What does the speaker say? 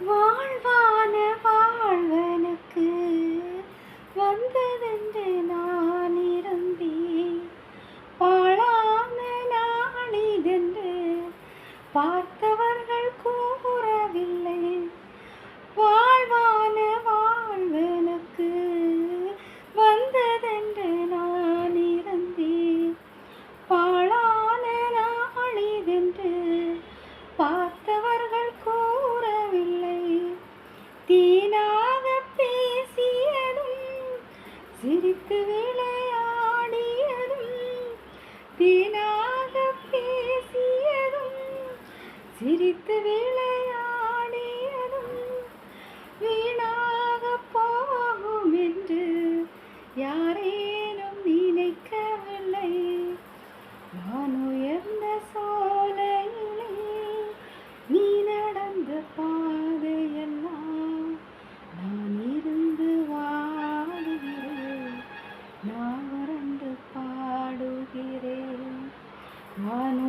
வாழ்வான வாழ்வனுக்கு வந்ததென்று நான் இருந்தேன் பாழான நாளிதென்று பார்த்தவர்கள் சிரித்து விளையாடியதும் தீனாக பேசியதும் சிரித்து விளை என்று பாடுகிறேன். வானு